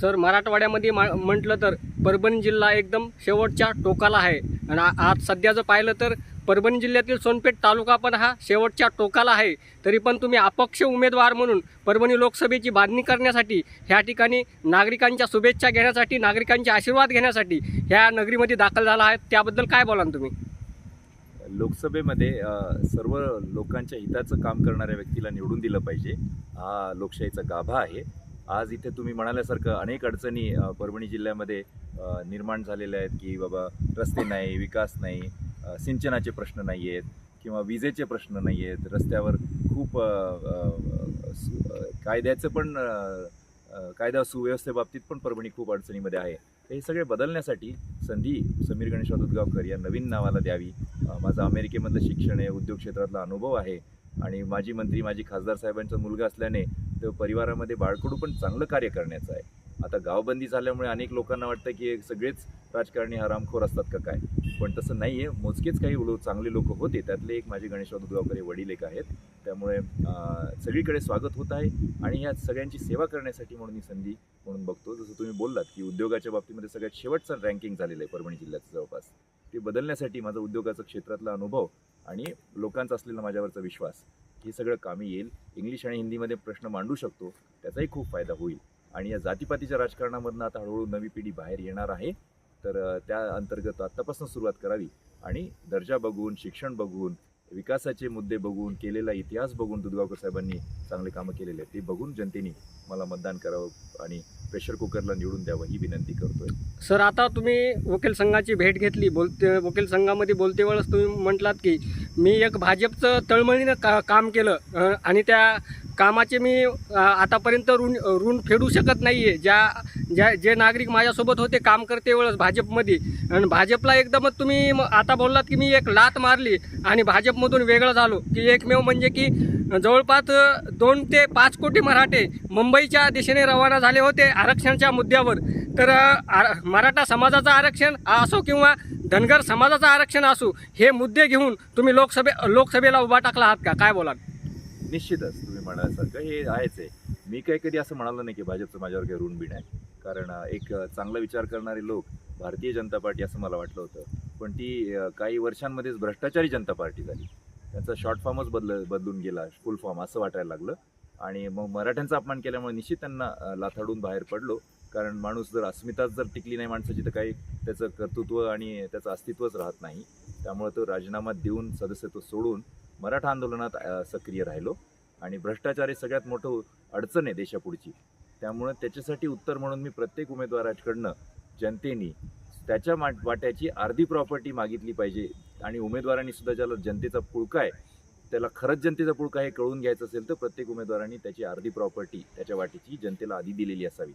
Sir मराठवाड्यामध्ये मा- म्हटलं तर परभणी जिल्हा एकदम शेवटच्या टोकाला आहे. आणि आज सध्या जर पाहिलं तर परभणी जिल्ह्यातील सोनपेठ तालुका पण हा शेवटच्या टोकाला आहे. तरी पण तुम्ही अपक्ष उमेदवार म्हणून परभणी लोकसभेची बांधणी करण्यासाठी ह्या ठिकाणी नागरिकांच्या शुभेच्छा घेण्यासाठी नागरिकांचे आशीर्वाद घेण्यासाठी ह्या नगरीमध्ये दाखल झाला आहे. त्याबद्दल काय बोलाल तुम्ही? लोकसभेमध्ये सर्व लोकांच्या हिताचं काम करणाऱ्या व्यक्तीला निवडून दिलं पाहिजे. हा लोकशाहीचा गाभा आहे. आज इथे तुम्ही म्हणाल्यासारखं अनेक अडचणी परभणी जिल्ह्यामध्ये निर्माण झालेल्या आहेत की बाबा रस्ते नाही विकास नाही सिंचनाचे प्रश्न नाही आहेत किंवा विजेचे प्रश्न नाही आहेत. रस्त्यावर खूप कायद्याचं पण कायदा सुव्यवस्थेबाबतीत पण परभणी खूप अडचणीमध्ये आहे. हे सगळे बदलण्यासाठी संधी समीर गणेश दुधगावकर या नवीन नावाला द्यावी. माझं अमेरिकेमधलं शिक्षण आहे उद्योग क्षेत्रातला अनुभव आहे आणि माजी मंत्री माजी खासदार साहेबांचा मुलगा असल्याने तो परिवारामध्ये बाळकडू पण चांगलं कार्य करण्याचं आहे. आता गावबंदी झाल्यामुळे अनेक लोकांना वाटतं की सगळेच राजकारणी हरामखोर असतात का काय? पण तसं नाही आहे मोजकेच काही लो- चांगले लोक होते. त्यातले एक माझे गणेश दुधगावकर हे वडील एक आहेत. त्यामुळे सगळीकडे स्वागत होत आहे आणि या सगळ्यांची सेवा करण्यासाठी म्हणून ही संधी म्हणून बघतो. जसं तुम्ही बोललात की उद्योगाच्या बाबतीमध्ये सगळ्यात शेवटचं रँकिंग झालेलं आहे परभणी जिल्ह्याचं जवळपास. ते बदलण्यासाठी माझा उद्योगाचं क्षेत्रातला अनुभव आणि लोकांचा असलेला माझ्यावरचा विश्वास हे सगळं कामी येईल. इंग्लिश आणि हिंदीमध्ये प्रश्न मांडू शकतो त्याचाही खूप फायदा होईल. आणि या जातीपातीच्या राजकारणामधनं आता हळूहळू नवी पिढी बाहेर येणार आहे. तर त्या अंतर्गत आत्तापासून सुरुवात करावी आणि दर्जा बघून शिक्षण बघून विकासाचे मुद्दे बघून केलेला इतिहास बघून दुधगावकर साहेबांनी चांगले कामं केलेले आहेत. ते बघून जनतेने मला मतदान करावं आणि प्रेशर कुकरला निवडून द्यावं ही विनंती करतोय. सर आता तुम्ही वकील संघाची भेट घेतली. बोलते वकील संघामध्ये बोलते वेळेस तुम्ही म्हटलात की मी एक भाजपचं तळमळीनं का काम केलं आणि त्या कामाचे मी आतापर्यंत ऋण ऋण फेडू शकत नाही आहे ज्या ज्या जे नागरिक माझ्यासोबत होते काम करते वेळेस भाजपमध्ये. आणि भाजपला एकदमच तुम्ही म- आता बोललात की मी एक लात मारली आणि भाजपमधून वेगळं झालो. की एकमेव म्हणजे की जवळपास दोन ते पाच कोटी मराठे मुंबईच्या दिशेने रवाना झाले होते आरक्षणाच्या मुद्द्यावर. तर मराठा समाजाचं आरक्षण असो किंवा धनगर समाजाचं आरक्षण असो हे मुद्दे घेऊन तुम्ही लोकसभे लोकसभेला उभा टाकला आहात का? काय बोलाल? निश्चितच. म्हणाल्यासारखं हे आहेच आहे. मी काही कधी असं म्हणालो नाही की भाजपचं माझ्यावर काही ऋण बिण आहे कारण एक चांगला विचार करणारे लोक भारतीय जनता पार्टी असं मला वाटलं होतं. पण ती काही वर्षांमध्येच भ्रष्टाचारी जनता पार्टी झाली. त्याचा शॉर्ट फॉर्मच बदल बदलून गेला फुल फॉर्म असं वाटायला लागलं. आणि मग मराठ्यांचा अपमान केल्यामुळे निश्चित त्यांना लाथाडून बाहेर पडलो. कारण माणूस जर अस्मिताच जर टिकली नाही माणसाची तर काही त्याचं कर्तृत्व आणि त्याचं अस्तित्वच राहत नाही. त्यामुळे तो राजीनामा देऊन सदस्यत्व सोडून मराठा आंदोलनात सक्रिय राहिलो. आणि भ्रष्टाचार हे सगळ्यात मोठं अडचण आहे देशापुढची. त्यामुळं त्याच्यासाठी उत्तर म्हणून मी प्रत्येक उमेदवाराकडनं जनतेनी त्याच्या मा वाट्याची अर्धी प्रॉपर्टी मागितली पाहिजे आणि उमेदवारांनी सुद्धा ज्याला जनतेचा पुळका आहे त्याला खरंच जनतेचा पुळका हे कळून घ्यायचं असेल तर प्रत्येक उमेदवारांनी त्याची अर्धी प्रॉपर्टी त्याच्या वाटेची जनतेला आधी दिलेली असावी.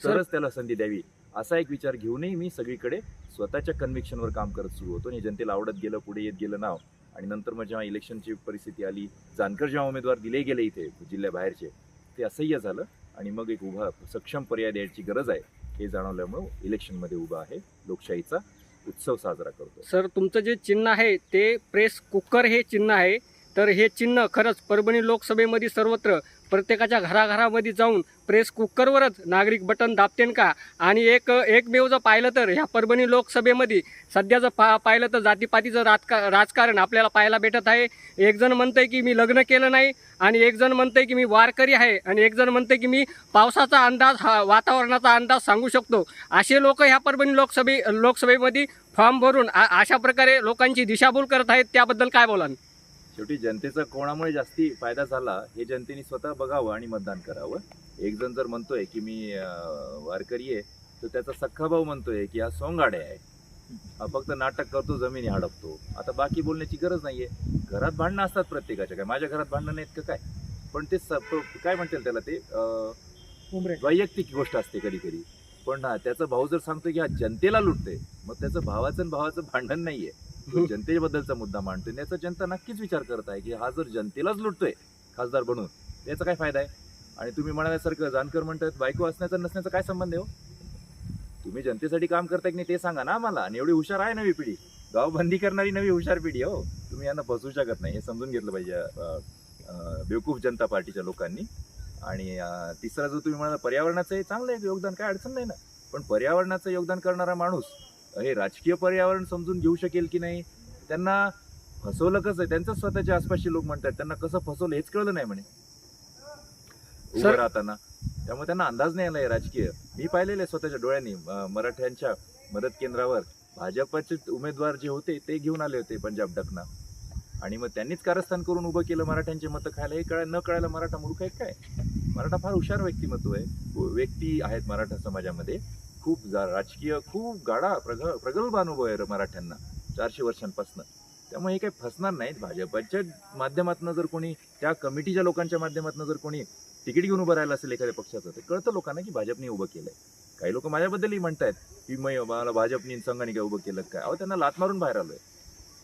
तरच त्याला संधी द्यावी. असा एक विचार घेऊनही मी सगळीकडे स्वतःच्या कन्व्हिक्शनवर काम करत सुरू होतो आणि जनतेला आवडत गेलं पुढे येत गेलं नाव आणि नंतर मग जेव्हा इलेक्शनची परिस्थिती आली जानकर जेव्हा उमेदवार दिले गेले इथे जिल्ह्याबाहेरचे ते असह्य झालं आणि मग एक उभा सक्षम पर्याय द्यायची गरज आहे हे जाणवल्यामुळं इलेक्शनमध्ये उभा आहे लोकशाहीचा उत्सव साजरा करतो सर तुमचं जे चिन्ह आहे ते प्रेस कुकर हे चिन्ह आहे. तर हे चिन्ह खरंच परभणी लोकसभेमध्ये सर्वत्र प्रत्येकाच्या घराघरामध्ये जाऊन प्रेस कुकरवरच नागरिक बटन दाबतेन का? आणि एक एकमेव जर पाहिलं तर ह्या परभणी लोकसभेमध्ये सध्या जर पा पाहिलं तर जातीपातीचं राजका राजकारण आपल्याला पाहायला भेटत आहे. एक जण म्हणतंय की मी लग्न केलं नाही आणि एक जण म्हणतंय की मी वारकरी आहे आणि एक जण म्हणतंय की मी पावसाचा अंदाज हा वातावरणाचा अंदाज सांगू शकतो. असे लोक ह्या परभणी लोकसभे लोकसभेमध्ये फॉर्म भरून आ- अशा प्रकारे लोकांची दिशाभूल करत आहेत. त्याबद्दल काय बोलाल? शेवटी जनतेचा कोणामुळे जास्ती फायदा झाला हे जनतेने स्वतः बघावं आणि मतदान करावं. एक जण जर म्हणतोय की मी वारकरी आहे तर त्याचा सख्खा भाऊ म्हणतोय की हा सोंगाडे आहे. हा फक्त नाटक करतो जमिनी हडपतो. आता बाकी बोलण्याची गरज नाहीये. घरात भांडणं असतात प्रत्येकाच्या काय माझ्या घरात भांडणं नाहीत का काय? पण ते काय म्हणतील त्याला ते? वैयक्तिक गोष्ट असते कधी कधी पण हा त्याचा भाऊ जर सांगतोय की हा जनतेला लुटतोय मग त्याचं भावाचं भावाचं भांडण नाहीये. तो जनतेबद्दलचा मुद्दा मांडतोय याचा जनता नक्कीच विचार करत आहे की हा जर जनतेलाच लुटतोय खासदार बनून याचा काय फायदा आहे? आणि तुम्ही म्हणाल्यासारखं जानकर म्हणतात बायको असण्याचा नसण्याचा काय संबंध आहे हो? तुम्ही जनतेसाठी काम करताय की नाही ते सांगा ना आम्हाला. आणि एवढी हुशार आहे नवी पिढी. गावबंदी करणारी नवी हुशार पिढी हो. तुम्ही यांना फसवू शकत नाही. हे समजून घेतलं पाहिजे बेवकूफ जनता पार्टीच्या लोकांनी. आणि तिसरा जो तुम्ही म्हणाला पर्यावरणाचं हे चांगलं आहे योगदान काय अडचण नाही ना. पण पर्यावरणाचं योगदान करणारा माणूस हे राजकीय पर्यावरण समजून घेऊ शकेल की नाही? त्यांना फसवलं कसं? त्यांचं स्वतःच्या आसपासचे लोक म्हणतात त्यांना कसं फसवलं हेच कळलं नाही म्हणे. उभं राहताना. त्यामुळे त्यांना अंदाज नाही आलाय राजकीय. मी पाहिलेलं आहे स्वतःच्या डोळ्यांनी मराठ्यांच्या मदत केंद्रावर. भाजपचे उमेदवार जे होते ते घेऊन आले होते पंजाब डकना. आणि मग त्यांनीच कारस्थान करून उभं केलं मराठ्यांचे मतं खायला. हे कळायला न कळायला मराठा मूर्ख आहे काय? मराठा फार हुशार व्यक्तिमत्व आहे. व्यक्ती आहेत मराठा समाजामध्ये. खूप जा- राजकीय खूप गाडा प्रग प्रगल्भ अनुभव आहे मराठ्यांना चारशे वर्षांपासून. त्यामुळे हे काही फसणार नाहीत भाजपच्या माध्यमातून जर कोणी त्या कमिटीच्या लोकांच्या माध्यमातून जर कोणी तिकीट घेऊन उभं राहिलं असेल एखाद्या पक्षाचं ते कळतं लोकांना की भाजपने उभं केलंय. काही लोक माझ्याबद्दलही म्हणतायत की मला भाजपने संघाने काय उभं केलं काय? अहो त्यांना लात मारून बाहेर आलोय.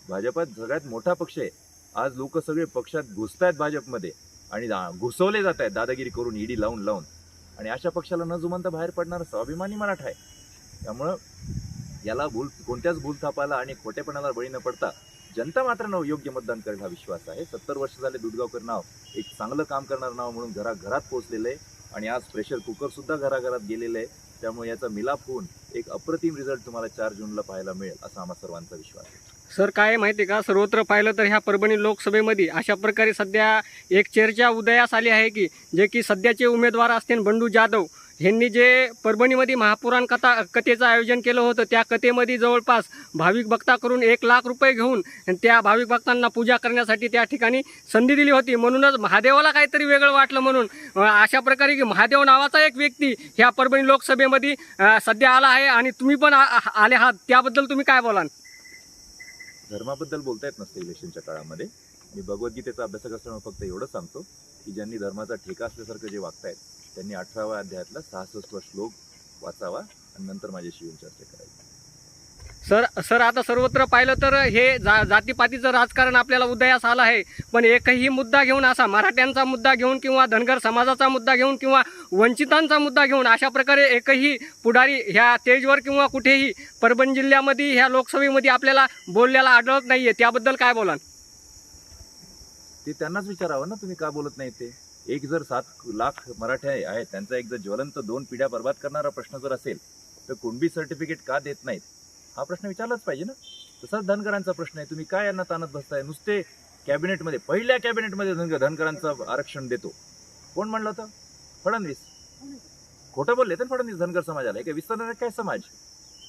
भाजपात सगळ्यात मोठा पक्ष आहे. आज लोक सगळे पक्षात घुसतायत भाजपमध्ये आणि घुसवले जात आहेत दादागिरी करून ईडी लावून लावून. आणि अशा पक्षाला न जुमानता बाहेर पडणारा स्वाभिमानी मराठा आहे. त्यामुळं याला भूल कोणत्याच भूलथापाला आणि खोटेपणाला बळी न पडता जनता मात्र न योग्य मतदान करेल हा विश्वास आहे. सत्तर वर्ष झाले दुधगावकर नाव एक चांगलं काम करणारं नाव म्हणून घराघरात पोहोचलेलं आहे आणि आज प्रेशर कुकरसुद्धा घराघरात गेलेलं आहे. त्यामुळे याचा मिलाप होऊन एक अप्रतिम रिझल्ट तुम्हाला चार जूनला पाहायला मिळेल असा आम्हा सर्वांचा विश्वास आहे. सर काय माहिती आहे का? सर्वत्र पाहिलं तर ह्या परभणी लोकसभेमध्ये अशा प्रकारे सध्या एक चर्चा उदयास आली आहे की जे की सध्याचे उमेदवार असतील बंडू जाधव यांनी जे परभणीमध्ये महापुराण कथा कथेचं आयोजन केलं होतं त्या कथेमध्ये जवळपास भाविक भक्ताकडून एक लाख रुपये घेऊन त्या भाविक भक्तांना पूजा करण्यासाठी त्या ठिकाणी संधी दिली होती. म्हणूनच महादेवाला काहीतरी वेगळं वाटलं म्हणून अशा प्रकारे की महादेव नावाचा एक व्यक्ती ह्या परभणी लोकसभेमध्ये सध्या आला आहे आणि तुम्ही पण आ- आले आहात. त्याबद्दल तुम्ही काय बोलाल? धर्माबद्दल बोलता येत नसतं इलेक्शनच्या काळामध्ये. मी भगवद्गीतेचा अभ्यासक असल्यामुळे फक्त एवढं सांगतो की ज्यांनी धर्माचा ठेका असल्यासारखं जे वागतायत त्यांनी अठराव्या अध्यायातला सहासष्ट श्लोक वाचावा आणि नंतर माझ्याशी येऊन चर्चा करायची सर सर आता सर्वत्र पाहिलं तर हे जा जातीपातीचं राजकारण आपल्याला उदयास आलं आहे. पण एकही मुद्दा घेऊन असा मराठ्यांचा मुद्दा घेऊन किंवा धनगर समाजाचा मुद्दा घेऊन किंवा वंचितांचा मुद्दा घेऊन अशा प्रकारे एकही पुढारी ह्या तेजवर किंवा कुठेही परभणी जिल्ह्यामध्ये ह्या लोकसभेमध्ये आपल्याला बोलल्याला आढळत नाही आहे त्याबद्दल काय बोलाल? ते त्यांनाच विचारावं ना तुम्ही का बोलत नाही ते? एक जर सात लाख मराठे आहेत त्यांचा एक जर ज्वलंत दोन पिढ्या बर्बाद करणारा प्रश्न जर असेल तर कुणबी सर्टिफिकेट का देत नाहीत? हा प्रश्न विचारलाच पाहिजे ना. तसाच धनगरांचा प्रश्न आहे तुम्ही काय यांना ताणत बसताय? नुसते कॅबिनेटमध्ये पहिल्या कॅबिनेटमध्ये धनगर धनगरांचं आरक्षण देतो. कोण म्हणलं होतं? फडणवीस. खोटं बोलले तर फडणवीस धनगर समाजाला. हे काय विस्तारणार काय समाज?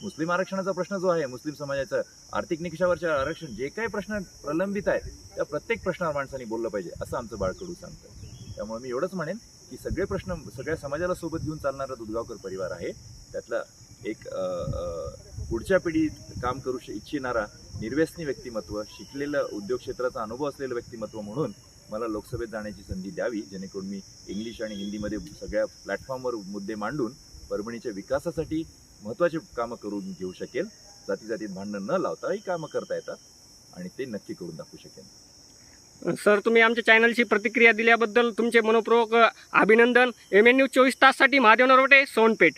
मुस्लिम आरक्षणाचा प्रश्न जो आहे मुस्लिम समाजाचं आर्थिक निकषावरच्या आरक्षण जे काही प्रश्न प्रलंबित आहेत त्या प्रत्येक प्रश्नावर माणसांनी बोललं पाहिजे असं आमचं बाळकडू सांगतं त्यामुळे मी एवढंच म्हणेन की सगळे प्रश्न सगळ्या समाजाला सोबत घेऊन चालणारा दुधगावकर परिवार आहे. त्यातला एक पुढच्या पिढीत काम करू श- इच्छिणारा निर्व्यसनी व्यक्तिमत्व शिकलेलं उद्योग क्षेत्राचा अनुभव असलेलं व्यक्तिमत्व म्हणून मला लोकसभेत जाण्याची संधी द्यावी. जेणेकरून मी इंग्लिश आणि हिंदीमध्ये सगळ्या प्लॅटफॉर्मवर मुद्दे मांडून परभणीच्या विकासासाठी महत्त्वाची कामं करून घेऊ शकेल. जाती जातीत भांडणं न लावता ही कामं करता येतात आणि ते नक्की करून दाखवू शकेन. सर तुम्ही आमच्या चॅनलची प्रतिक्रिया दिल्याबद्दल तुमचे मनोपूर्वक अभिनंदन. एम एन न्यूज चोवीस ताससाठी महादेव नरोटे सोनपेठ.